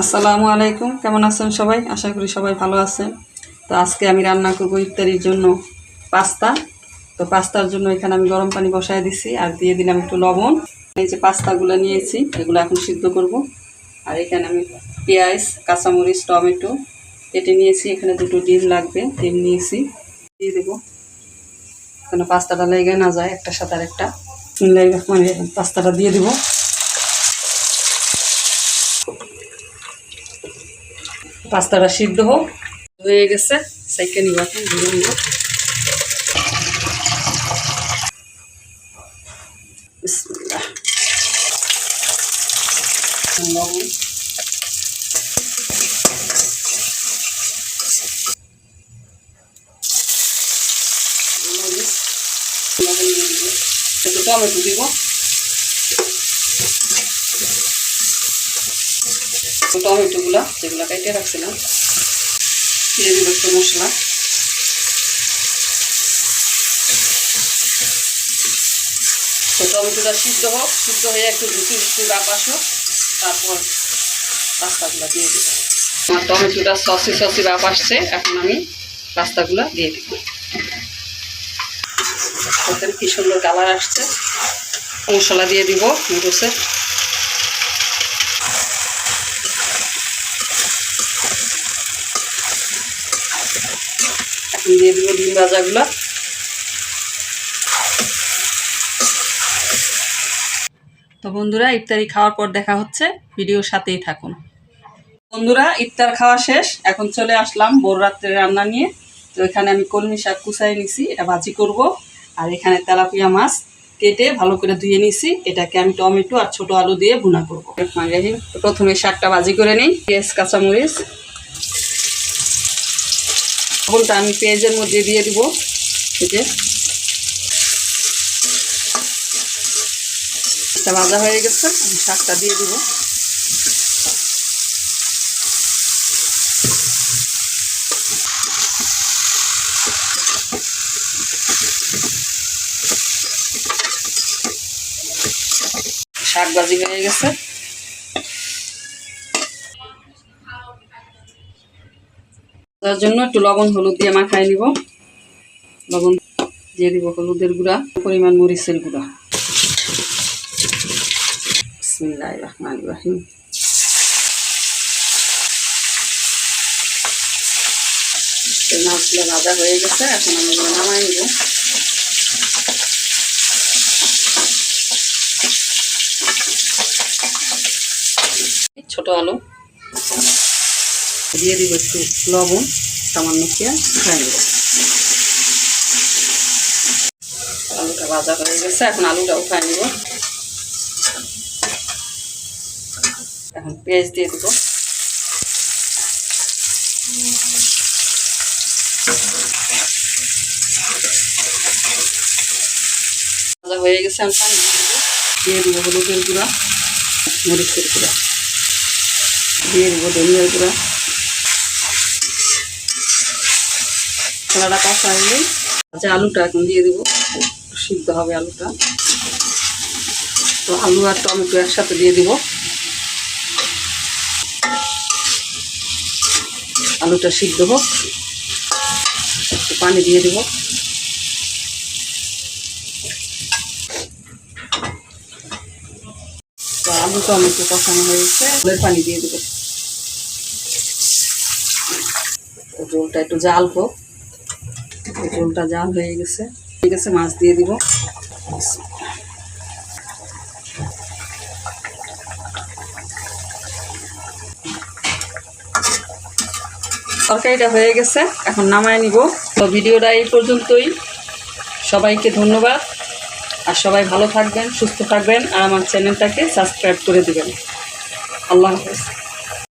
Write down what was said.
আসসালামু আলাইকুম, কেমন আছেন সবাই? আশা করি সবাই ভালো আছেন। তো আজকে আমি রান্না করব ইফতারির জন্য পাস্তা। তো পাস্তার জন্য এখানে আমি গরম পানি বসায় দিছি আর দিয়ে দিলাম একটু লবণ। এই যে পাস্তাগুলো নিয়েছি, এগুলো এখন সিদ্ধ করব। আর এখানে আমি পেঁয়াজ, কাঁচামরিচ, টমেটো কেটে নিয়েছি। এখানে দুটো ডিম লাগবে, ডিম নিয়েছি। দিয়ে দেবো। কেন পাস্তাটা লেগে না যায় একটা সাথে মানে পাস্তাটা দিয়ে দেবো। পাস্তাটা সিদ্ধ হোক হয়ে গেছে সাইকে নিব এখন ধুয়ে নিব বিসমিল্লাহ। লবণ মরিচ, লবণ দিয়ে দিব। একটু টমেটো দিব টমেটোগুলো যেগুলো কেটে রাখছিলাম দিয়ে একটু মশলা। তো টমেটোটা সিদ্ধ হোক, সিদ্ধ হয়ে একটু রুটি রুটি বাপাস হোক তারপর পাস্তাগুলো দিয়ে দিব আমার টমেটোটা সসি সসি বাপ আসছে, এখন আমি পাস্তাগুলো দিয়ে দিব। কি সুন্দর কালার আসছে। মশলা দিয়ে দিব, নুডলসের। দিয়ে দিব ডিম ভাজাগুলো। তো বন্ধুরা, ইফতারি খাওয়ার পর দেখা হচ্ছে। ভিডিওর সাথেই থাকুন। বন্ধুরা, ইফতার খাওয়া শেষ। এখন চলে আসলাম ভোর রাত্রের রান্না নিয়ে। তো এখানে আমি কলমি শাক কুচাই নিছি, এটা ভাজি করব। আর এখানে তেলাপিয়া মাছ কেটে ভালো করে ধুয়ে নিছি। এটাকে আমি টমেটো আর ছোট আলু দিয়ে ভুনা করব। প্রথমে শাকটা ভাজি করে নিই। পেঁয়াজ, কাঁচামরিচ লবণটা আমি পেঁয়াজের মধ্যে দিয়ে দিব থেকে এটা ভাজা হয়ে গেছে, আমি শাকটা দিয়ে দিব। শাক ভাজি হয়ে গেছে। তার জন্য একটু লবণ, হলুদ দিয়ে মাখাই নিব। লবণ দিয়ে দিব হলুদের গুঁড়া, পরিমাণ মরিচের গুঁড়া। বিসমিল্লাহির রহমানির রহিম। মাছগুলো ভাজা হয়ে গেছে, এখন আমি নামাই নিব। ছোট আলু। দিয়ে দিব একটু লবণ, সামান্য পেঁয়াজ খাই নেব। আলুটা ভাজা হয়ে গেছে, এখন আলুটা উঠাই নিব। এখন পেঁয়াজ দিয়ে দিব। ভাজা হয়ে গেছে আমি পানি দিয়ে দিব হলুদের গুঁড়া, মরিচের গুঁড়া। দিয়ে দিব ধনিয়ার গুঁড়া। কলাটা কষা হলে আচ্ছা আলুটা এখন দিয়ে দেবো। সিদ্ধ হবে আলুটা। তো আলু আর টমেটো একসাথে দিয়ে দিব। আলুটা সিদ্ধ হোক। একটু পানি দিয়ে দিব। আলু, টমেটো কষানো হয়েছে জলের পানি দিয়ে দেবো। জলটা একটু জাল হোক। জলটা জাল হয়ে গেছে। ঠিক আছে, মাছ দিয়ে দিব। তরকারিটা হয়ে গেছে, এখন নামায় নিব। তো ভিডিওটা এই পর্যন্তই। সবাইকে ধন্যবাদ। আর সবাই ভালো থাকবেন, সুস্থ থাকবেন, আর আমার চ্যানেলটাকে সাবস্ক্রাইব করে দেবেন। আল্লাহ হাফেজ।